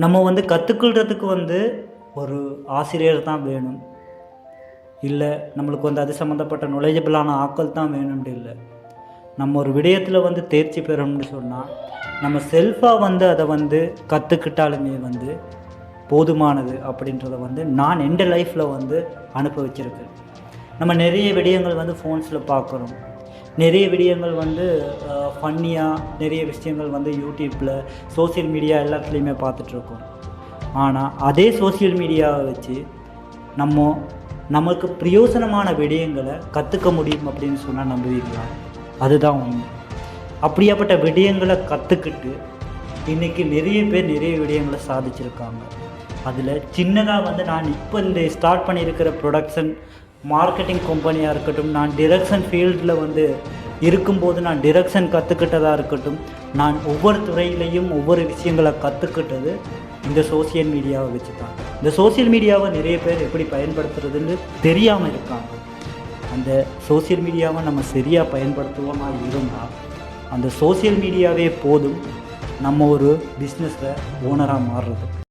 நம்ம வந்து கற்றுக்கொள்றதுக்கு வந்து ஒரு ஆசிரியர் தான் வேணும். இல்லை நம்மளுக்கு வந்து அது சம்மந்தப்பட்ட நுழைஜபிளான ஆக்கள் தான் வேணும்னு இல்லை. நம்ம ஒரு விடயத்தில் வந்து தேர்ச்சி பெறணும்னு சொன்னால் நம்ம செல்ஃபாக வந்து அதை வந்து கற்றுக்கிட்டாலுமே வந்து போதுமானது அப்படின்றத வந்து நான் எந்த லைஃப்பில் வந்து அனுபவிச்சிருக்கேன். நம்ம நிறைய விடயங்கள் வந்து ஃபோன்ஸில் பார்க்குறோம். நிறைய விடயங்கள் வந்து ஃபன்னியாக நிறைய விஷயங்கள் வந்து யூடியூப்பில் சோசியல் மீடியா எல்லாத்துலேயுமே பார்த்துட்ருக்கோம். ஆனால் அதே சோஷியல் மீடியாவை வச்சு நம்ம நமக்கு பிரயோசனமான விடயங்களை கற்றுக்க முடியும் அப்படின்னு சொன்னால் நம்புவீங்களா? அதுதான் உண்மை. அப்படியாப்பட்ட விடயங்களை கற்றுக்கிட்டு இன்றைக்கி நிறைய பேர் நிறைய விடயங்களை சாதிச்சிருக்காங்க. அதில் சின்னதாக வந்து நான் இப்போ இந்த ஸ்டார்ட் பண்ணியிருக்கிற ப்ரொடக்ஷன் மார்க்கெட்டிங் கம்பெனியாக இருக்கட்டும் நான் டிரெக்ஷன் ஃபீல்டில் வந்து இருக்கும்போது நான் டிரெக்ஷன் கற்றுக்கிட்டதாக இருக்கட்டும் நான் ஒவ்வொரு துறையிலையும் ஒவ்வொரு விஷயங்களை கற்றுக்கிட்டது இந்த சோஷியல் மீடியாவை வச்சு தான் இந்த சோஷியல் மீடியாவை நிறைய பேர் எப்படி பயன்படுத்துறதுன்னு தெரியாமல் இருக்காங்க. அந்த சோஷியல் மீடியாவை நம்ம சரியாக பயன்படுத்துவோமா இருந்தால் அந்த சோஷியல் மீடியாவே போதும் நம்ம ஒரு பிஸ்னஸில் ஓனராக மாறுறது.